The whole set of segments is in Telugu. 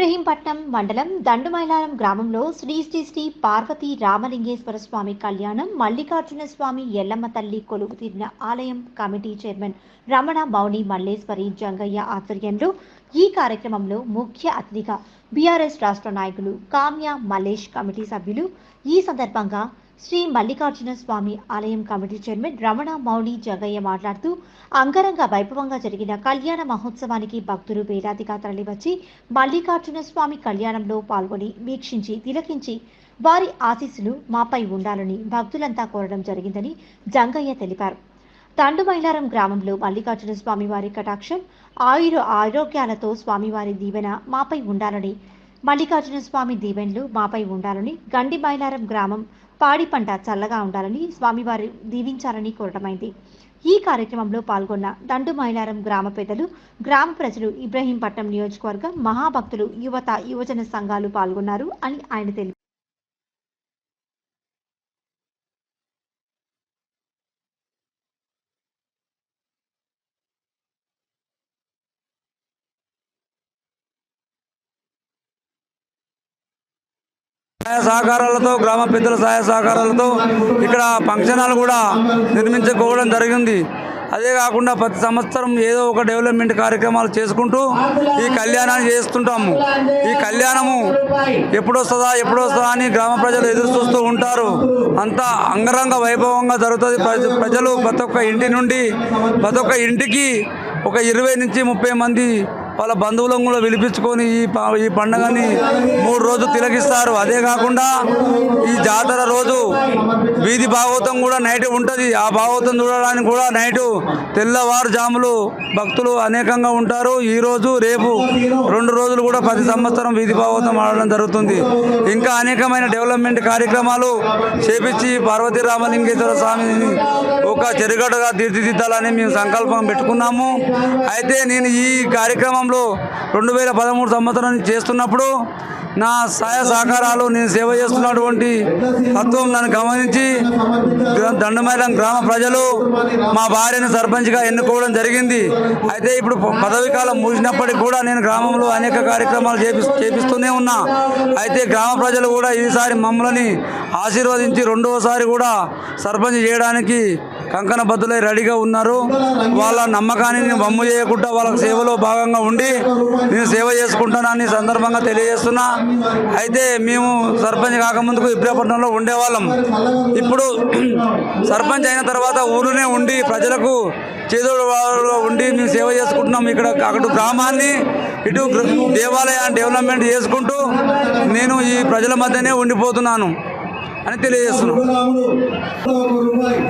ఇబ్రహీంపట్నం మండలం దండుమైలారం గ్రామంలో శ్రీ శ్రీ శ్రీ పార్వతి రామలింగేశ్వర స్వామి కళ్యాణం మల్లికార్జున స్వామి ఎల్లమ్మ తల్లి కొలువు తీరిన ఆలయం కమిటీ చైర్మన్ రమణ మౌని మల్లేశ్వరి జంగయ్య ఆధ్వర్యంలో ఈ కార్యక్రమంలో ముఖ్య అతిథిగా బీఆర్ఎస్ రాష్ట్ర నాయకులు కామ్య మలేష్ కమిటీ సభ్యులు. ఈ సందర్భంగా శ్రీ మల్లికార్జున స్వామి ఆలయం కమిటీ చైర్మన్ రమణ మౌళి జగయ్య మాట్లాడుతూ అంగరంగ వైభవంగా జరిగిన కళ్యాణ మహోత్సవానికి భక్తులు వేలాదిగా తరలివచ్చి మల్లికార్జున స్వామి కళ్యాణంలో పాల్గొని వీక్షించి తిలకించి వారి ఆశీస్సులు మాపై ఉండాలని భక్తులంతా కోరడం జరిగిందని జంగయ్య తెలిపారు. తండుమైలారం గ్రామంలో మల్లికార్జున స్వామి వారి కటాక్షం ఆయుర ఆరోగ్యాలతో స్వామివారి దీవెన మాపై ఉండాలని మల్లికార్జున స్వామి దీవెనలు మాపై ఉండాలని గండి మైలారం గ్రామం పాడి పంట చల్లగా ఉండాలని స్వామివారు దీవించాలని కోరటమైంది. ఈ కార్యక్రమంలో పాల్గొన్న దండు మైలారం గ్రామ పెద్దలు గ్రామ ప్రజలు ఇబ్రహీంపట్నం నియోజకవర్గం మహాభక్తులు యువత యువజన సంఘాలు పాల్గొన్నారు అని ఆయన తెలిపారు. సహాయ సహకారాలతో గ్రామ పెద్దల సహాయ సహకారాలతో ఇక్కడ ఫంక్షన్ హాల్ కూడా నిర్మించుకోవడం జరిగింది. అదే కాకుండా ప్రతి సంవత్సరం ఏదో ఒక డెవలప్మెంట్ కార్యక్రమాలు చేసుకుంటూ ఈ కళ్యాణాన్ని చేస్తుంటాము. ఈ కళ్యాణము ఎప్పుడు వస్తుందా ఎప్పుడు వస్తుందా అని గ్రామ ప్రజలు ఎదురు చూస్తూ ఉంటారు. అంతా అంగరంగ వైభవంగా జరుగుతుంది. ప్రజ- ప్రజలు ప్రతి ఒక్క ఇంటి నుండి ప్రతి ఒక్క ఇంటికి ఒక ఇరవై నుంచి ముప్పై మంది వాళ్ళ బంధువులను కూడా పిలిపించుకొని ఈ ఈ పండుగని మూడు రోజులు తిలకిస్తారు. అదే కాకుండా ఈ జాతర రోజు వీధి భాగవతం కూడా నైట్ ఉంటుంది. ఆ భాగవతం చూడడానికి కూడా నైటు తెల్లవారుజాములు భక్తులు అనేకంగా ఉంటారు. ఈరోజు రేపు రెండు రోజులు కూడా ప్రతి సంవత్సరం వీధి భాగవతం ఆడడం జరుగుతుంది. ఇంకా అనేకమైన డెవలప్మెంట్ కార్యక్రమాలు చేపించి పార్వతీ రామలింగేశ్వర స్వామిని ఒక చెరుగడగా తీర్చిదిద్దాలని మేము సంకల్పం పెట్టుకున్నాము. అయితే నేను ఈ కార్యక్రమం కార్యక్రమంలో రెండు వేల పదమూడు సంవత్సరం చేస్తున్నప్పుడు నా సహాయ సహకారాలు నేను సేవ చేస్తున్నటువంటి తత్వం నన్ను గమనించి దండమైలం గ్రామ ప్రజలు మా భార్యను సర్పంచ్గా ఎన్నుకోవడం జరిగింది. అయితే ఇప్పుడు ప- పదవి కాలం ముగిసినప్పటికీ కూడా నేను గ్రామంలో అనేక కార్యక్రమాలు చేపి చేపిస్తూనే ఉన్నా. అయితే గ్రామ ప్రజలు కూడా ఈసారి మమ్మల్ని ఆశీర్వదించి రెండవసారి కూడా సర్పంచ్ చేయడానికి కంకణ బద్దులై రెడీగా ఉన్నారు. వాళ్ళ నమ్మకాన్ని నేను బొమ్ము చేయకుండా వాళ్ళ సేవలో భాగంగా ఉండి నేను సేవ చేసుకుంటానని సందర్భంగా తెలియజేస్తున్నా. అయితే మేము సర్పంచ్ కాకముందుకు ఇబ్రాపట్నంలో ఉండేవాళ్ళం. ఇప్పుడు సర్పంచ్ అయిన తర్వాత ఊరునే ఉండి ప్రజలకు చేదోడు ఉండి మేము సేవ చేసుకుంటున్నాం ఇక్కడ అటు గ్రామాన్ని ఇటు దేవాలయాన్ని డెవలప్మెంట్ చేసుకుంటూ నేను ఈ ప్రజల మధ్యనే ఉండిపోతున్నాను. అని తెలియజేస్తున్నాం.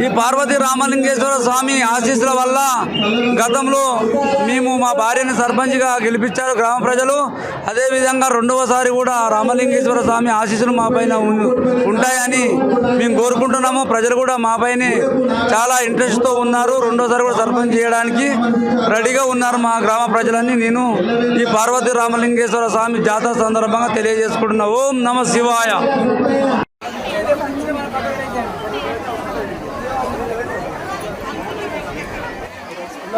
ఈ పార్వతి రామలింగేశ్వర స్వామి ఆశీస్సుల వల్ల గతంలో మేము మా భార్యని సర్పంచ్గా గెలిపించారు గ్రామ ప్రజలు. అదేవిధంగా రెండవసారి కూడా రామలింగేశ్వర స్వామి ఆశీస్సులు మా పైన ఉంటాయని మేము కోరుకుంటున్నాము. ప్రజలు కూడా మాపైనే చాలా ఇంట్రెస్ట్తో ఉన్నారు. రెండోసారి కూడా సర్పంచ్ చేయడానికి రెడీగా ఉన్నారు మా గ్రామ ప్రజలని నేను ఈ పార్వతి రామలింగేశ్వర స్వామి జాతర సందర్భంగా తెలియజేసుకుంటున్నా. ఓం నమ శివాయ.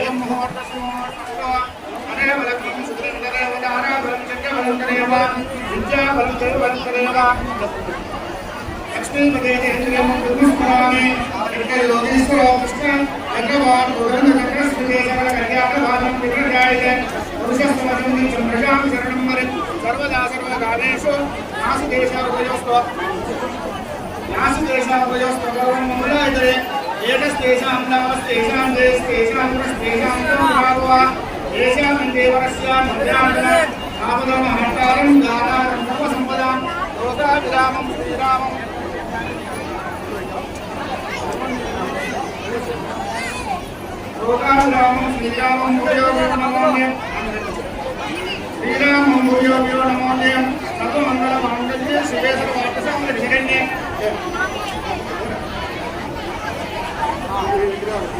अयम महोत्तरेवलक्ष्मं सुरेन्द्रेव दाराबलं चक्रवलन्तरेव विद्याबलं देववलन्तरेव लक्ष्मीपदेन्द्रियं दुर्गस्मरामि लोकेश्वरो कृष्ण चक्रवान् गोविन्दचक्रस्मृतेजकल्याणभागं विग्रहायते पुरुषस्मृतिं चन्द्रशां शरणं वरि सर्वदा सर्वकालेषु नासि देशावयोस्त्व नासि देशावयोस्त्व गौरवं मूलायतरे శరణం మరి సర్వదా సర్వకాలేషు నాసు దేశారుపయోస్తో నాసు దేశారుపయోస్తో గౌరవం మంగళాయతే ఏకస్తేషాం నామస్తేషాం దేశేషాం పురస్తేషాం భాగవ ఏషాం దేవరస్య మందిరాంతర ఆపదో మహంకారం దానారం సర్వ సంపదాం లోకాభిరామం శ్రీరామం లోకాభిరామం శ్రీరామం ఉపయోగం శ్రీరామం భూయో భూయో నమోదయం సర్వమంగళ మాంగళ్యే శివే సర్వార్థ Obrigado.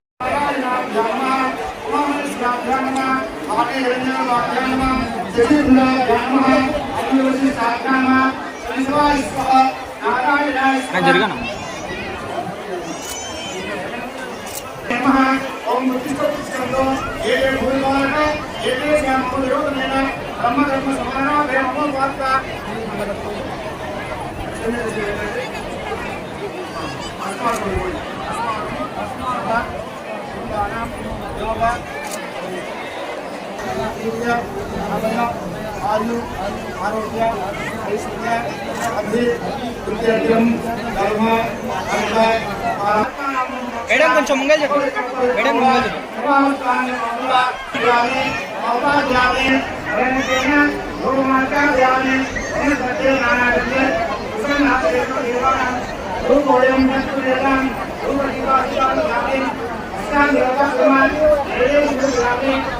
இரண்டாம் வாக்கியானம் சதுர்குண பிரம்ம அஞ்சு சாக்காம சனிவாஸ்வஹ நாராயணாய நான் ஜருகன பிரம்ம ஓம் முத்திசத் ஸ்கந்தோ ஏ யோகா ముంగల్ చెప్పు మేడం ముంగల్ చెప్పు స్వామి కళ్యాణ మహోత్సవ కార్యక్రమిస్తే అష్టాం దేవతా ధర్మ ఫల ప్రక్షాళనం శ్రేయం ఎన్నో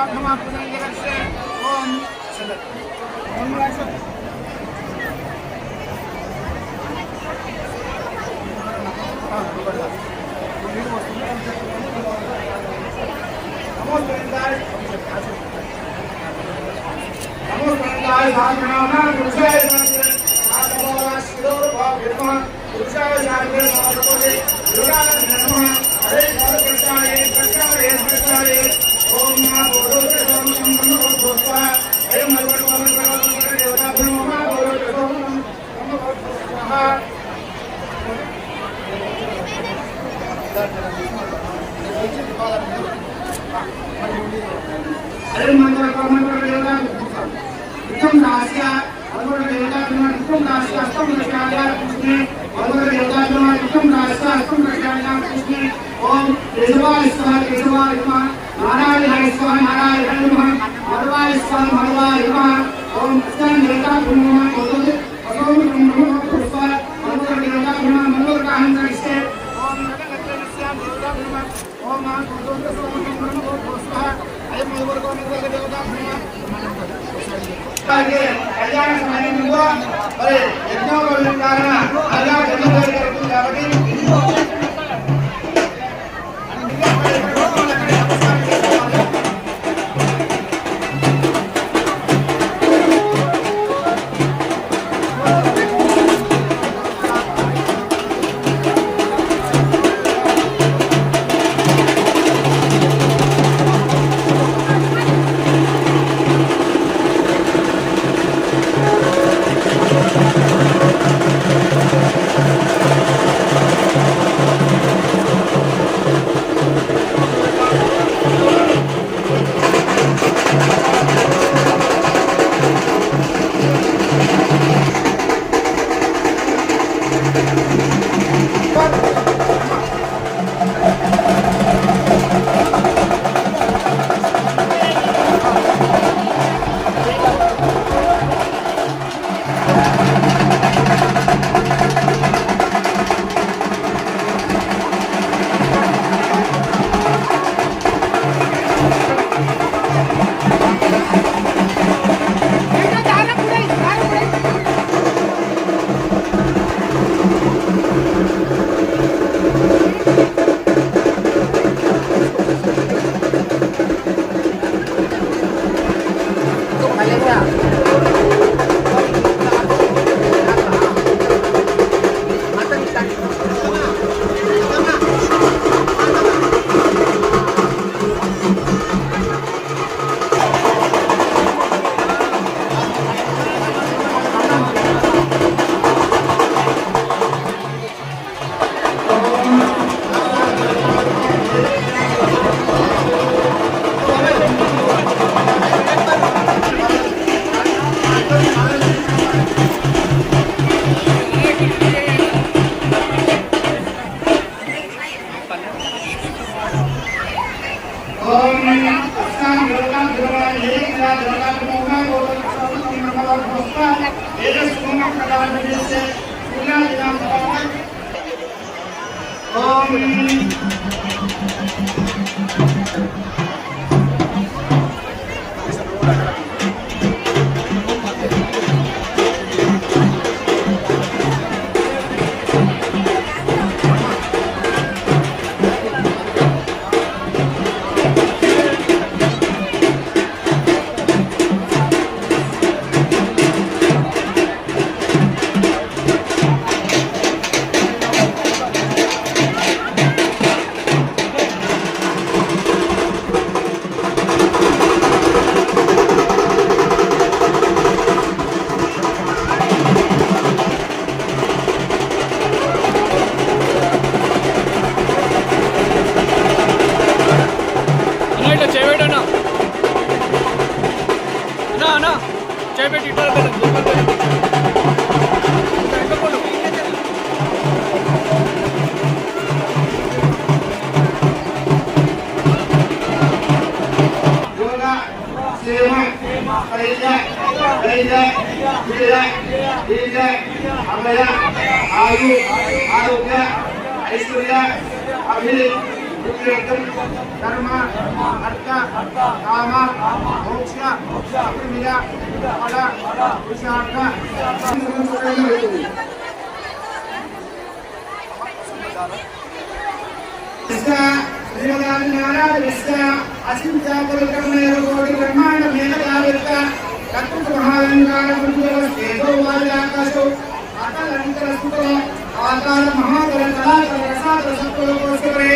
ॐ यजमान स्वामी यजमान नमः नारायण स्वामी नारायण नमः भगवान स्वामी भगवान नमः ओम स्कंद देवता नमः ओम ओम नमः पुष्पाय ओम देवता नमः मंगल का हम इसके ओम नमः श्याम देवता नमः ओम माँ ओम नमः पुष्पाय अय मंगल को मंगल देवता नमः आगे कल्याण समय में हुआ अरे यज्ञों का कारण अल्लाह जन्म करके रखूँ जावटी But ಐದ ಇದ ಇದ ಅಮಯ ಆಯು ಆರೋಗ್ಯ ಐಶ್ವರ್ಯ ಅಭಿವೃದ್ಧಿ ಧರ್ಮ ಅರ್ಥ ಕಾಮ ಮೋಕ್ಷ ಪುಣ್ಯ ಫಲ ವಿಶಾಖ ಶ್ರೀಮದಾನ ಅಸಿಂಚಾಪುರ ಬ್ರಹ್ಮ ಕೋಟಿ ಬ್ರಹ್ಮಾಂಡ ಮೇಘ ಕಾವಿರ್ತ ఆకార మహాకర కళాకర రసాకర సత్వలోకోస్కరే